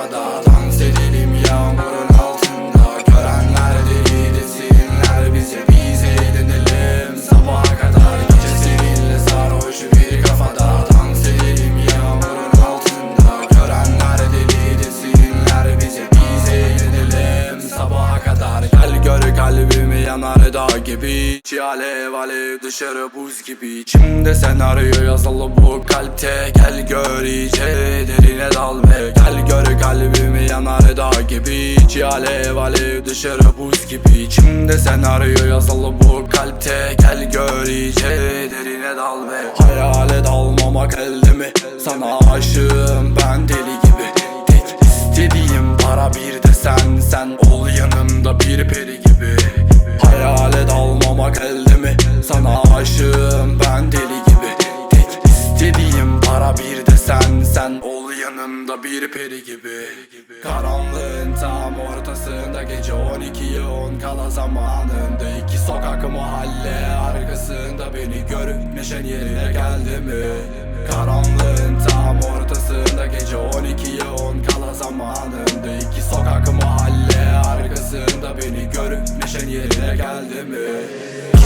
kafada Dans edelim yağmurun altında. Görenler deli desinler bize Biz eğlenelim sabaha kadar Gece seninle sarhoş bir kafada Dans edelim yağmurun altında. Görenler deli desinler bize Biz eğlenelim sabaha kadar Gel gör kalbimi yanar dağ gibi. İçi alev alev dışarı buz gibi. İçimde senaryo yazılı bu kalpte. Gel gör iyice derine dal ve kalbimi yanar dağ gibi İçi alev alev dışarı buz gibi İçimde senaryo yazılı bu kalpte. Gel gör iyice derine dal ve Hayale dalmamak elde mi? Sana aşığım ben deli gibi. Tek istediğim para bir de sen. Sen ol yanımda bir peri gibi. Hayale dalmamak elde mi? Sana aşığım ben deli gibi. Tek istediğim para bir de sen. Sen ol yanımda bir peri gibi Karanlığın tam ortasında gece 12'ye 10 kala zamanında iki sokak mahalle arkasında beni görüp neşen yerine geldi mi? Karanlığın tam ortasında gece 12'ye 10 kala zamanında iki sokak mahalle arkasında beni görüp neşen yerine geldi mi?